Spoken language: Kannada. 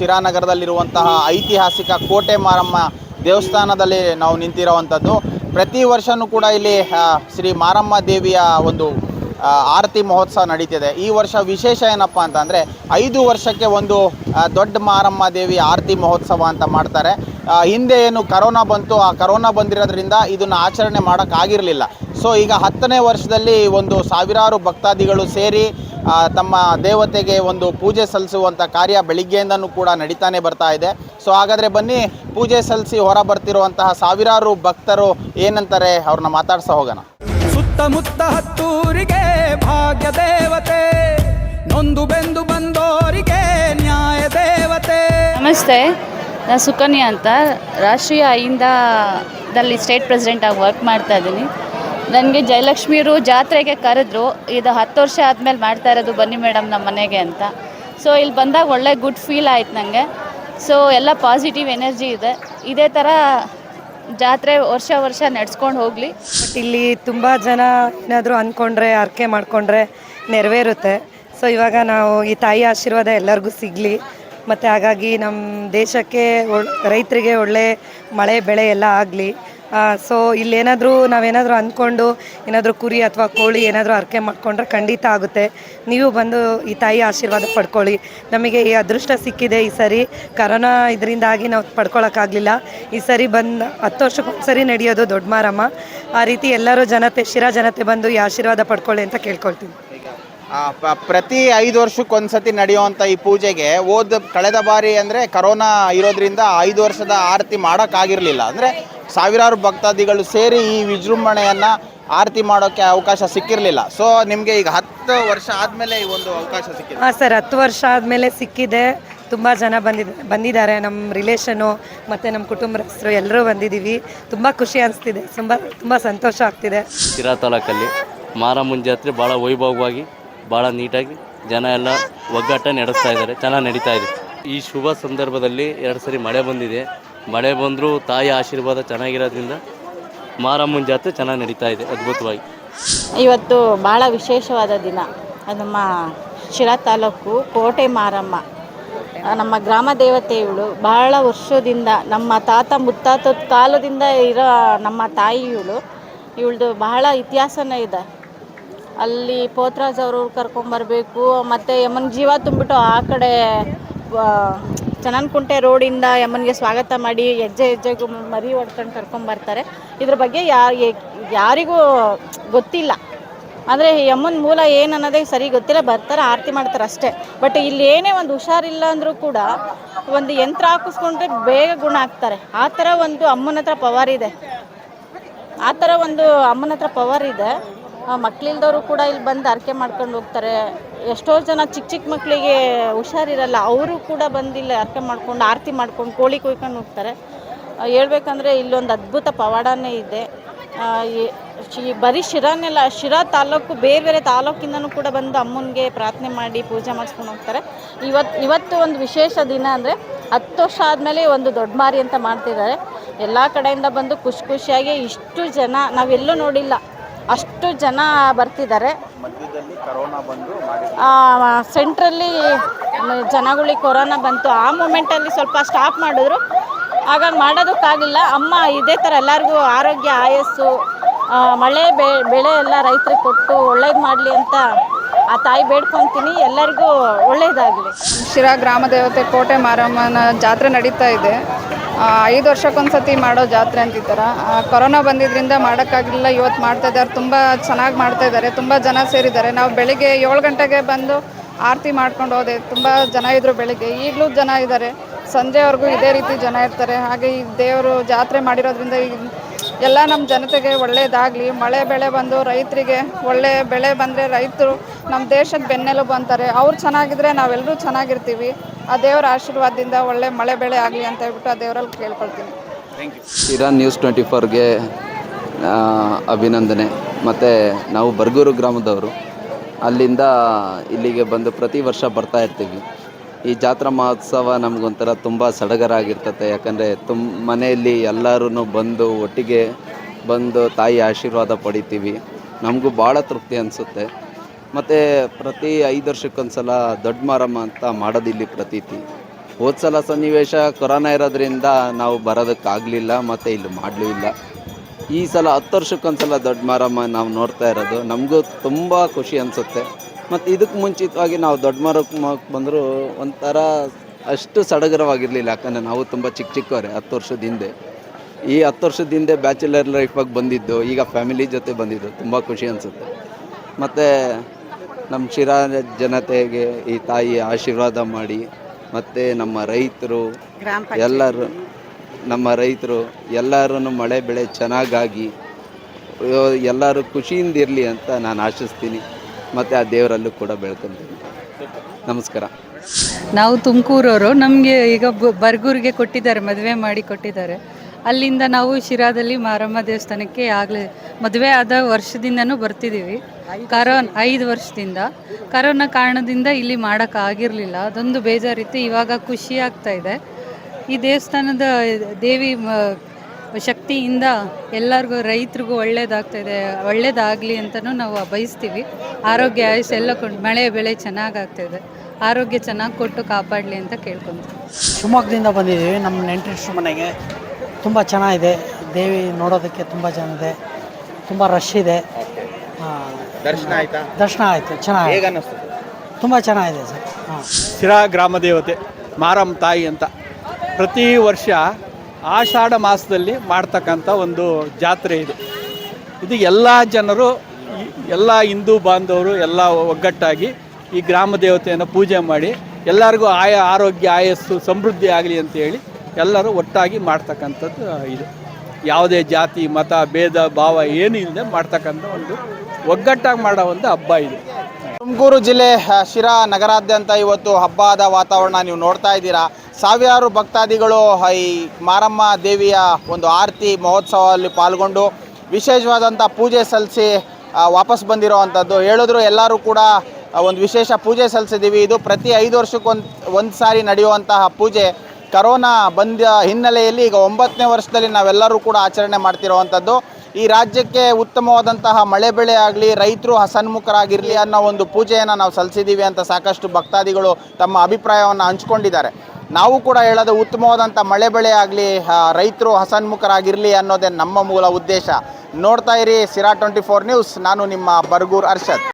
ಶಿರಾನಗರದಲ್ಲಿರುವಂತಹ ಐತಿಹಾಸಿಕ ಕೋಟೆ ಮಾರಮ್ಮ ದೇವಸ್ಥಾನದಲ್ಲಿ ನಾವು ನಿಂತಿರುವಂಥದ್ದು. ಪ್ರತಿ ವರ್ಷವೂ ಕೂಡ ಇಲ್ಲಿ ಶ್ರೀ ಮಾರಮ್ಮ ದೇವಿಯ ಒಂದು ಆರತಿ ಮಹೋತ್ಸವ ನಡೀತಿದೆ. ಈ ವರ್ಷ ವಿಶೇಷ ಏನಪ್ಪ ಅಂತಂದರೆ, ಐದು ವರ್ಷಕ್ಕೆ ಒಂದು ದೊಡ್ಡ ಮಾರಮ್ಮ ದೇವಿ ಆರತಿ ಮಹೋತ್ಸವ ಅಂತ ಮಾಡ್ತಾರೆ. ಹಿಂದೆ ಏನು ಕರೋನಾ ಬಂತು, ಆ ಕರೋನಾ ಬಂದಿರೋದ್ರಿಂದ ಇದನ್ನು ಆಚರಣೆ ಮಾಡೋಕ್ಕಾಗಿರಲಿಲ್ಲ ಸೊ, ಈಗ ಹತ್ತನೇ ವರ್ಷದಲ್ಲಿ ಒಂದು ಸಾವಿರಾರು ಭಕ್ತಾದಿಗಳು ಸೇರಿ ತಮ್ಮ ದೇವತೆಗೆ ಒಂದು ಪೂಜೆ ಸಲ್ಲಿಸುವಂಥ ಕಾರ್ಯ ಬೆಳಿಗ್ಗೆಯಿಂದನೂ ಕೂಡ ನಡೀತಾನೆ ಬರ್ತಾ ಇದೆ. ಸೊ ಹಾಗಾದರೆ ಬನ್ನಿ ಪೂಜೆ ಸಲ್ಲಿಸಿ ಹೊರ ಬರ್ತಿರುವಂತಹ ಸಾವಿರಾರು ಭಕ್ತರು ಏನಂತಾರೆ ಅವ್ರನ್ನ ಮಾತಾಡ್ಸ ಹೋಗೋಣ. ಸುತ್ತಮುತ್ತ ಹತ್ತೂರಿಗೆ ಭಾಗ್ಯ ದೇವತೆ ನೊಂದು ಬೆಂದು ಬಂದೋರಿಗೆ ನ್ಯಾಯ ದೇವತೆ. ನಮಸ್ತೆ ನಾನು ಸುಕನ್ಯಾ ಅಂತ. ರಾಷ್ಟ್ರೀಯ ಅಹಿಂದದಲ್ಲಿ ಸ್ಟೇಟ್ ಪ್ರೆಸಿಡೆಂಟಾಗಿ ವರ್ಕ್ ಮಾಡ್ತಾ ಇದ್ದೀನಿ. ನನಗೆ ಜಯಲಕ್ಷ್ಮಿಯವರು ಜಾತ್ರೆಗೆ ಕರೆದ್ರು, ಇದು ಹತ್ತು ವರ್ಷ ಆದಮೇಲೆ ಮಾಡ್ತಾ ಇರೋದು ಬನ್ನಿ ಮೇಡಮ್ ನಮ್ಮ ಮನೆಗೆ ಅಂತ. ಸೊ ಇಲ್ಲಿ ಬಂದಾಗ ಒಳ್ಳೆ ಗುಡ್ ಫೀಲ್ ಆಯ್ತು ನನಗೆ ಸೊ ಎಲ್ಲ ಪಾಸಿಟಿವ್ ಎನರ್ಜಿ ಇದೆ. ಇದೇ ಥರ ಜಾತ್ರೆ ವರ್ಷ ವರ್ಷ ನಡ್ಸ್ಕೊಂಡು ಹೋಗಲಿ. ಬಟ್ ಇಲ್ಲಿ ತುಂಬ ಜನ ಏನಾದರೂ ಅಂದ್ಕೊಂಡ್ರೆ ಅರ್ಕೆ ಮಾಡಿಕೊಂಡ್ರೆ ನೆರವೇರುತ್ತೆ. ಸೊ ಇವಾಗ ನಾವು ಈ ತಾಯಿ ಆಶೀರ್ವಾದ ಎಲ್ಲರಿಗೂ ಸಿಗಲಿ. ಮತ್ತು ಹಾಗಾಗಿ ನಮ್ಮ ದೇಶಕ್ಕೆ ರೈತರಿಗೆ ಒಳ್ಳೆ ಮಳೆ, ಬೆಳೆ ಎಲ್ಲ ಆಗಲಿ. ಸೊ ಇಲ್ಲೇನಾದರೂ ನಾವೇನಾದರೂ ಅಂದ್ಕೊಂಡು, ಏನಾದರೂ ಕುರಿ ಅಥವಾ ಕೋಳಿ ಏನಾದರೂ ಅರ್ಕೆ ಮಾಡಿಕೊಂಡ್ರೆ ಖಂಡಿತ ಆಗುತ್ತೆ. ನೀವು ಬಂದು ಈ ತಾಯಿ ಆಶೀರ್ವಾದ ಪಡ್ಕೊಳ್ಳಿ. ನಮಗೆ ಈ ಅದೃಷ್ಟ ಸಿಕ್ಕಿದೆ ಈ ಸರಿ. ಕರೋನಾ ಇದರಿಂದಾಗಿ ನಾವು ಪಡ್ಕೊಳಕ್ಕಾಗಲಿಲ್ಲ. ಈ ಸರಿ ಬಂದು, ಹತ್ತು ವರ್ಷಕ್ಕೊಂದ್ಸರಿ ನಡೆಯೋದು ದೊಡ್ಡ ಮಾರಮ್ಮ. ಆ ರೀತಿ ಎಲ್ಲರೂ ಜನತೆ, ಶಿರಾ ಜನತೆ ಬಂದು ಈ ಆಶೀರ್ವಾದ ಪಡ್ಕೊಳ್ಳಿ ಅಂತ ಕೇಳ್ಕೊಳ್ತೀನಿ. ಪ್ರತಿ ಐದು ವರ್ಷಕ್ಕೊಂದ್ಸತಿ ನಡೆಯುವಂಥ ಈ ಪೂಜೆಗೆ ಹೋದ, ಕಳೆದ ಬಾರಿ ಅಂದರೆ ಕರೋನಾ ಇರೋದ್ರಿಂದ ಐದು ವರ್ಷದ ಆರತಿ ಮಾಡೋಕ್ಕಾಗಿರಲಿಲ್ಲ. ಅಂದರೆ ಸಾವಿರಾರು ಭಕ್ತಾದಿಗಳು ಸೇರಿ ಈ ವಿಜೃಂಭಣೆಯನ್ನು ಆರತಿ ಮಾಡೋಕ್ಕೆ ಅವಕಾಶ ಸಿಕ್ಕಿರಲಿಲ್ಲ. ಸೊ ನಿಮಗೆ ಈಗ ಹತ್ತು ವರ್ಷ ಆದಮೇಲೆ ಈ ಒಂದು ಅವಕಾಶ ಸಿಕ್ಕಿದೆ. ಹಾಂ ಸರ್ ಹತ್ತು ವರ್ಷ ಆದಮೇಲೆ ಸಿಕ್ಕಿದೆ. ತುಂಬ ಜನ ಬಂದಿದ್ ಬಂದಿದ್ದಾರೆ. ನಮ್ಮ ರಿಲೇಷನು ಮತ್ತು ನಮ್ಮ ಕುಟುಂಬಸ್ಥರು ಎಲ್ಲರೂ ಬಂದಿದ್ದೀವಿ ತುಂಬ ಖುಷಿ ಅನಿಸ್ತಿದೆ. ತುಂಬ ತುಂಬ ಸಂತೋಷ ಆಗ್ತಿದೆ. ಶಿರಾ ತಾಲೂಕಲ್ಲಿ ಮಾರಮ್ಮನ ಜಾತ್ರೆ ಭಾಳ ವೈಭವವಾಗಿ ಭಾಳ ನೀಟಾಗಿ ಜನ ಎಲ್ಲ ಒಗ್ಗಟ್ಟ ನಡೆಸ್ತಾ ಇದ್ದಾರೆ. ಚೆನ್ನಾಗಿ ನಡೀತಾ ಇದೆ. ಈ ಶುಭ ಸಂದರ್ಭದಲ್ಲಿ ಎರಡು ಸರಿ ಮಳೆ ಬಂದಿದೆ. ಮಳೆ ಬಂದರೂ ತಾಯಿ ಆಶೀರ್ವಾದ ಚೆನ್ನಾಗಿರೋದ್ರಿಂದ ಮಾರಮ್ಮನ ಜಾತ್ರೆ ಚೆನ್ನಾಗಿ ನಡೀತಾ ಇದೆ, ಅದ್ಭುತವಾಗಿ. ಇವತ್ತು ಭಾಳ ವಿಶೇಷವಾದ ದಿನ. ನಮ್ಮ ಶಿರಾ ತಾಲೂಕು ಕೋಟೆ ಮಾರಮ್ಮ. ನಮ್ಮ ಗ್ರಾಮ ದೇವತೆ ಇವಳು ಬಹಳ ವರ್ಷದಿಂದ ನಮ್ಮ ತಾತ ಮುತ್ತಾತ ಕಾಲದಿಂದ ಇರೋ ನಮ್ಮ ತಾಯಿ ಇವಳು ಇವಳದು ಬಹಳ ಇತಿಹಾಸನೇ ಇದೆ. ಅಲ್ಲಿ ಪೋತ್ರಾಜ್ ಅವರು ಕರ್ಕೊಂಬರ್ಬೇಕು, ಮತ್ತು ಯಮನ್ ಜೀವ ತುಂಬಿಟ್ಟು ಆ ಕಡೆ ಚನ್ನನ್ಕುಂಟೆ ರೋಡಿಂದ ಯಮ್ಮನಿಗೆ ಸ್ವಾಗತ ಮಾಡಿ ಹೆಜ್ಜೆ ಹೆಜ್ಜೆಗೂ ಮರಿ ಹೊಡ್ಕೊಂಡು ಕರ್ಕೊಂಬರ್ತಾರೆ ಇದ್ರ ಬಗ್ಗೆ ಯಾರಿಗೂ ಗೊತ್ತಿಲ್ಲ. ಅಂದರೆ ಯಮ್ಮನ ಮೂಲ ಏನು ಅನ್ನೋದೇ ಸರಿ ಗೊತ್ತಿಲ್ಲ, ಬರ್ತಾರೆ, ಆರತಿ ಮಾಡ್ತಾರೆ ಅಷ್ಟೇ. ಬಟ್ ಇಲ್ಲಿ ಏನೇ ಒಂದು ಹುಷಾರಿಲ್ಲ ಅಂದರೂ ಕೂಡ ಒಂದು ಯಂತ್ರ ಹಾಕಿಸ್ಕೊಂಡ್ರೆ ಬೇಗ ಗುಣ ಆಗ್ತಾರೆ. ಆ ಥರ ಒಂದು ಅಮ್ಮನ ಹತ್ರ ಪವರ್ ಇದೆ. ಆ ಥರ ಒಂದು ಅಮ್ಮನ ಹತ್ರ ಪವರ್ ಇದೆ. ಮಕ್ಕಳಿಲ್ದವರು ಕೂಡ ಇಲ್ಲಿ ಬಂದು ಹರಕೆ ಮಾಡ್ಕೊಂಡು ಹೋಗ್ತಾರೆ. ಎಷ್ಟೋ ಜನ ಚಿಕ್ಕ ಚಿಕ್ಕ ಮಕ್ಕಳಿಗೆ ಹುಷಾರಿರಲ್ಲ, ಅವರು ಕೂಡ ಬಂದಿಲ್ಲ ಅರ್ಕೆ ಮಾಡ್ಕೊಂಡು, ಆರತಿ ಮಾಡ್ಕೊಂಡು, ಕೋಳಿ ಕುಯ್ಕೊಂಡು ಹೋಗ್ತಾರೆ. ಹೇಳ್ಬೇಕಂದ್ರೆ ಇಲ್ಲೊಂದು ಅದ್ಭುತ ಪವಾಡನೇ ಇದೆ. ಬರೀ ಶಿರಾನೆಲ್ಲ, ಶಿರಾ ತಾಲೂಕು, ಬೇರೆ ಬೇರೆ ತಾಲೂಕಿಂದನೂ ಕೂಡ ಬಂದು ಅಮ್ಮನಿಗೆ ಪ್ರಾರ್ಥನೆ ಮಾಡಿ ಪೂಜೆ ಮಾಡಿಸ್ಕೊಂಡು ಹೋಗ್ತಾರೆ. ಇವತ್ತು ಇವತ್ತು ಒಂದು ವಿಶೇಷ ದಿನ ಅಂದರೆ ಹತ್ತು ವರ್ಷ ಆದಮೇಲೆ ಒಂದು ದೊಡ್ಡ ಮಾರಿ ಅಂತ ಮಾಡ್ತಿದ್ದಾರೆ. ಎಲ್ಲ ಕಡೆಯಿಂದ ಬಂದು ಖುಷಿ ಖುಷಿಯಾಗಿ ಇಷ್ಟು ಜನ ನಾವೆಲ್ಲೂ ನೋಡಿಲ್ಲ. ಅಷ್ಟು ಜನ ಬರ್ತಿದ್ದಾರೆ. ಸೆಂಟ್ರಲ್ಲಿ ಜನಗಳಿಗೆ ಕೊರೋನಾ ಬಂತು. ಆ ಮೂಮೆಂಟಲ್ಲಿ ಸ್ವಲ್ಪ ಸ್ಟಾಪ್ ಮಾಡಿದ್ರು. ಹಾಗಾಗಿ ಮಾಡೋದಕ್ಕಾಗಿಲ್ಲ. ಅಮ್ಮ ಇದೇ ಥರ ಎಲ್ಲರಿಗೂ ಆರೋಗ್ಯ ಆಯಸ್ಸು ಮಳೆ ಬೆ ಬೆಳೆ ಎಲ್ಲ ರೈತರಿಗೆ ಕೊಟ್ಟು ಒಳ್ಳೇದು ಮಾಡಲಿ ಅಂತ ಆ ತಾಯಿ ಬೇಡ್ಕೊತೀನಿ. ಎಲ್ಲರಿಗೂ ಒಳ್ಳೇದಾಗಲಿ. ಶಿರಾ ಗ್ರಾಮ ದೇವತೆ ಕೋಟೆ ಮಾರಮ್ಮನ ಜಾತ್ರೆ ನಡೀತಾ ಇದೆ. ಐದು ವರ್ಷಕ್ಕೊಂದ್ಸತಿ ಮಾಡೋ ಜಾತ್ರೆ ಅಂತಿದ್ದಾರೆ ಕೊರೋನಾ ಬಂದಿದ್ದರಿಂದ ಮಾಡೋಕ್ಕಾಗಲಿಲ್ಲ ಇವತ್ತು ಮಾಡ್ತಾ ಇದ್ದಾರೆ, ತುಂಬ ಚೆನ್ನಾಗಿ ಮಾಡ್ತಾ ಇದ್ದಾರೆ, ತುಂಬ ಜನ ಸೇರಿದ್ದಾರೆ. ನಾವು ಬೆಳಿಗ್ಗೆ ಏಳು ಗಂಟೆಗೆ ಬಂದು ಆರತಿ ಮಾಡ್ಕೊಂಡು ಹೋದೆ, ತುಂಬ ಜನ ಇದ್ದರು ಬೆಳಿಗ್ಗೆ. ಈಗಲೂ ಜನ ಇದ್ದಾರೆ. ಸಂಜೆವರೆಗೂ ಇದೇ ರೀತಿ ಜನ ಇರ್ತಾರೆ. ಹಾಗೆ ಈ ದೇವರು ಜಾತ್ರೆ ಮಾಡಿರೋದ್ರಿಂದ ಈ ಎಲ್ಲ ನಮ್ಮ ಜನತೆಗೆ ಒಳ್ಳೆಯದಾಗಲಿ ಮಳೆ ಬೆಳೆ ಬಂದು ರೈತರಿಗೆ ಒಳ್ಳೆ ಬೆಳೆ ಬಂದರೆ ರೈತರು ನಮ್ಮ ದೇಶದ ಬೆನ್ನೆಲುಬು ಅಂತಾರೆ. ಅವ್ರು ಚೆನ್ನಾಗಿದ್ರೆ ನಾವೆಲ್ಲರೂ ಚೆನ್ನಾಗಿರ್ತೀವಿ. ಆ ದೇವರ ಆಶೀರ್ವಾದದಿಂದ ಒಳ್ಳೆ ಮಳೆ ಬೆಳೆ ಆಗಲಿ ಅಂತ ಹೇಳ್ಬಿಟ್ಟು ಆ ದೇವರಲ್ಲಿ ಕೇಳ್ಕೊಳ್ತೀನಿ. ಇರಾನ್ ನ್ಯೂಸ್ ಟ್ವೆಂಟಿ ಫೋರ್ಗೆ ಅಭಿನಂದನೆ. ಮತ್ತು ನಾವು ಬರ್ಗೂರು ಗ್ರಾಮದವರು. ಅಲ್ಲಿಂದ ಇಲ್ಲಿಗೆ ಬಂದು ಪ್ರತಿ ವರ್ಷ ಬರ್ತಾ ಇರ್ತೀವಿ. ಈ ಜಾತ್ರಾ ಮಹೋತ್ಸವ ನಮಗೊಂಥರ ತುಂಬ ಸಡಗರ ಆಗಿರ್ತತೆ ಯಾಕಂದರೆ ತುಂಬ ಮನೆಯಲ್ಲಿ ಎಲ್ಲರೂ ಬಂದು ಒಟ್ಟಿಗೆ ಬಂದು ತಾಯಿ ಆಶೀರ್ವಾದ ಪಡಿತೀವಿ. ನಮಗೂ ಭಾಳ ತೃಪ್ತಿ ಅನಿಸುತ್ತೆ. ಮತ್ತು ಪ್ರತಿ ಐದು ವರ್ಷಕ್ಕೊಂದ್ಸಲ ದೊಡ್ಡ ಮಾರಮ್ಮ ಅಂತ ಮಾಡೋದಿಲ್ಲಿ ಪ್ರತೀತಿ. ಹೋದ ಸಲ ಸನ್ನಿವೇಶ ಕೊರೋನಾ ಇರೋದ್ರಿಂದ ನಾವು ಬರೋದಕ್ಕಾಗಲಿಲ್ಲ, ಮತ್ತು ಇಲ್ಲಿ ಮಾಡಲೂ ಇಲ್ಲ. ಈ ಸಲ ಹತ್ತು ವರ್ಷಕ್ಕೊಂದ್ಸಲ ದೊಡ್ಡ ಮಾರಮ್ಮ ನಾವು ನೋಡ್ತಾ ಇರೋದು. ನಮಗೂ ತುಂಬ ಖುಷಿ ಅನಿಸುತ್ತೆ. ಮತ್ತು ಇದಕ್ಕೆ ಮುಂಚಿತವಾಗಿ ನಾವು ದೊಡ್ಡ ಮಾರಮ್ಮ ಬಂದರೂ ಒಂಥರ ಅಷ್ಟು ಸಡಗರವಾಗಿರಲಿಲ್ಲ. ಯಾಕಂದರೆ ನಾವು ತುಂಬ ಚಿಕ್ಕ ಚಿಕ್ಕವರೇ ಹತ್ತು ವರ್ಷದ ಹಿಂದೆ. ಈ ಹತ್ತು ವರ್ಷದ ಹಿಂದೆ ಬ್ಯಾಚುಲರ್ ಲೈಫಾಗಿ ಬಂದಿದ್ದು, ಈಗ ಫ್ಯಾಮಿಲಿ ಜೊತೆ ಬಂದಿದ್ದು, ತುಂಬ ಖುಷಿ ಅನಿಸುತ್ತೆ. ಮತ್ತು ನಮ್ಮ ಶಿರಾ ಜನತೆಗೆ ಈ ತಾಯಿ ಆಶೀರ್ವಾದ ಮಾಡಿ ಮತ್ತು ನಮ್ಮ ರೈತರು ಎಲ್ಲರೂ ನಮ್ಮ ರೈತರು ಎಲ್ಲರೂ ಮಳೆ ಬೆಳೆ ಚೆನ್ನಾಗಾಗಿ ಎಲ್ಲರೂ ಖುಷಿಯಿಂದ ಇರಲಿ ಅಂತ ನಾನು ಆಶಿಸ್ತೀನಿ. ಮತ್ತು ಆ ದೇವರಲ್ಲೂ ಕೂಡ ಬೆಳ್ಕೊತೀನಿ. ನಮಸ್ಕಾರ. ನಾವು ತುಮಕೂರವರು ನಮಗೆ ಈಗ ಬರ್ಗೂರಿಗೆ ಕೊಟ್ಟಿದ್ದಾರೆ ಮದುವೆ ಮಾಡಿ ಕೊಟ್ಟಿದ್ದಾರೆ. ಅಲ್ಲಿಂದ ನಾವು ಶಿರಾದಲ್ಲಿ ಮಾರಮ್ಮ ದೇವಸ್ಥಾನಕ್ಕೆ ಆಗಲೇ ಮದುವೆ ಆದ ವರ್ಷದಿಂದನೂ ಬರ್ತಿದ್ದೀವಿ. ಕರೋನ್ ಐದು ವರ್ಷದಿಂದ. ಕರೋನಾ ಕಾರಣದಿಂದ ಇಲ್ಲಿ ಮಾಡೋಕ್ಕಾಗಿರಲಿಲ್ಲ ಅದೊಂದು ಬೇಜಾರಿತ್ತು. ಇವಾಗ ಖುಷಿ ಆಗ್ತಾ ಇದೆ. ಈ ದೇವಸ್ಥಾನದ ದೇವಿ ಶಕ್ತಿಯಿಂದ ಎಲ್ಲರಿಗೂ, ರೈತರಿಗೂ ಒಳ್ಳೇದಾಗ್ತಾ ಇದೆ. ಒಳ್ಳೇದಾಗಲಿ ಅಂತಲೂ ನಾವು ಬಯಸ್ತೀವಿ. ಆರೋಗ್ಯ, ಆಯುಷ್ ಎಲ್ಲ ಕೊಂಡು ಮಳೆ, ಬೆಳೆ ಚೆನ್ನಾಗಾಗ್ತಾ ಇದೆ. ಆರೋಗ್ಯ ಚೆನ್ನಾಗಿ ಕೊಟ್ಟು ಕಾಪಾಡಲಿ ಅಂತ ಕೇಳ್ಕೊಂತೀವಿ. ಶಿವಮೊಗ್ಗದಿಂದ ಬಂದಿದ್ದೀವಿ. ನಮ್ಮ ನೆಂಟರಿಷ್ಟ್ರ ಮನೆಗೆ ತುಂಬ ಚೆನ್ನಾಗಿದೆ. ದೇವಿ ನೋಡೋದಕ್ಕೆ ತುಂಬ ಚೆನ್ನಾಗಿದೆ. ತುಂಬ ರಶ್ ಇದೆ. ದರ್ಶನ ಆಯ್ತಾ? ದರ್ಶನ ಆಯಿತು. ಚೆನ್ನಾಗಿ ತುಂಬ ಚೆನ್ನಾಗಿದೆ ಸರ್. ಹಾಂ. ಶಿರಾ ಗ್ರಾಮ ದೇವತೆ ಮಾರಮ್ಮ ತಾಯಿ ಅಂತ ಪ್ರತಿ ವರ್ಷ ಆಷಾಢ ಮಾಸದಲ್ಲಿ ಮಾಡ್ತಕ್ಕಂಥ ಒಂದು ಜಾತ್ರೆ ಇದು. ಇದು ಎಲ್ಲ ಜನರು ಎಲ್ಲ ಹಿಂದೂ ಬಾಂಧವರು ಎಲ್ಲ ಒಗ್ಗಟ್ಟಾಗಿ ಈ ಗ್ರಾಮ ದೇವತೆಯನ್ನು ಪೂಜೆ ಮಾಡಿ ಎಲ್ಲರಿಗೂ ಆಯ ಆರೋಗ್ಯ ಆಯಸ್ಸು ಸಮೃದ್ಧಿ ಆಗಲಿ ಅಂತ ಹೇಳಿ ಎಲ್ಲರೂ ಒಟ್ಟಾಗಿ ಮಾಡ್ತಕ್ಕಂಥದ್ದು ಇದು. ಯಾವುದೇ ಜಾತಿ, ಮತ, ಭೇದ, ಭಾವ ಏನು ಇಲ್ಲದೆ ಮಾಡ್ತಕ್ಕಂಥ ಒಂದು ಒಗ್ಗಟ್ಟಾಗಿ ಮಾಡೋ ಒಂದು ಹಬ್ಬ ಇದು. ತುಮಕೂರು ಜಿಲ್ಲೆ ಶಿರಾ ನಗರಾದ್ಯಂತ ಇವತ್ತು ಹಬ್ಬದ ವಾತಾವರಣ ನೀವು ನೋಡ್ತಾ ಇದ್ದೀರಾ. ಸಾವಿರಾರು ಭಕ್ತಾದಿಗಳು ಈ ಮಾರಮ್ಮ ದೇವಿಯ ಒಂದು ಆರತಿ ಮಹೋತ್ಸವದಲ್ಲಿ ಪಾಲ್ಗೊಂಡು ವಿಶೇಷವಾದಂಥ ಪೂಜೆ ಸಲ್ಲಿಸಿ ವಾಪಸ್ ಬಂದಿರೋ ಅಂಥದ್ದು ಹೇಳಿದ್ರು ಎಲ್ಲರೂ ಕೂಡ ಒಂದು ವಿಶೇಷ ಪೂಜೆ ಸಲ್ಲಿಸಿದ್ದೀವಿ. ಇದು ಪ್ರತಿ ಐದು ವರ್ಷಕ್ಕೊಂದು ಒಂದು ಸಾರಿ ನಡೆಯುವಂತಹ ಪೂಜೆ. ಕರೋನಾ ಬಂದ ಹಿನ್ನೆಲೆಯಲ್ಲಿ ಈಗ ಒಂಬತ್ತನೇ ವರ್ಷದಲ್ಲಿ ನಾವೆಲ್ಲರೂ ಕೂಡ ಆಚರಣೆ ಮಾಡ್ತಿರುವಂಥದ್ದು. ಈ ರಾಜ್ಯಕ್ಕೆ ಉತ್ತಮವಾದಂತಹ ಮಳೆ ಬೆಳೆ ಆಗಲಿ, ರೈತರು ಹಸನ್ಮುಖರಾಗಿರಲಿ ಅನ್ನೋ ಒಂದು ಪೂಜೆಯನ್ನು ನಾವು ಸಲ್ಲಿಸಿದ್ದೀವಿ ಅಂತ ಸಾಕಷ್ಟು ಭಕ್ತಾದಿಗಳು ತಮ್ಮ ಅಭಿಪ್ರಾಯವನ್ನು ಹಂಚ್ಕೊಂಡಿದ್ದಾರೆ. ನಾವು ಕೂಡ ಹೇಳೋದು ಉತ್ತಮವಾದಂಥ ಮಳೆ ಬೆಳೆ ಆಗಲಿ ರೈತರು ಹಸನ್ಮುಖರಾಗಿರಲಿ ಅನ್ನೋದೇ ನಮ್ಮ ಮೂಲ ಉದ್ದೇಶ. ನೋಡ್ತಾ ಇರಿ ಸಿರಾ ಟ್ವೆಂಟಿ ಫೋರ್ ನ್ಯೂಸ್, ನಾನು ನಿಮ್ಮ ಬರ್ಗೂರ್ ಅರ್ಷದ್.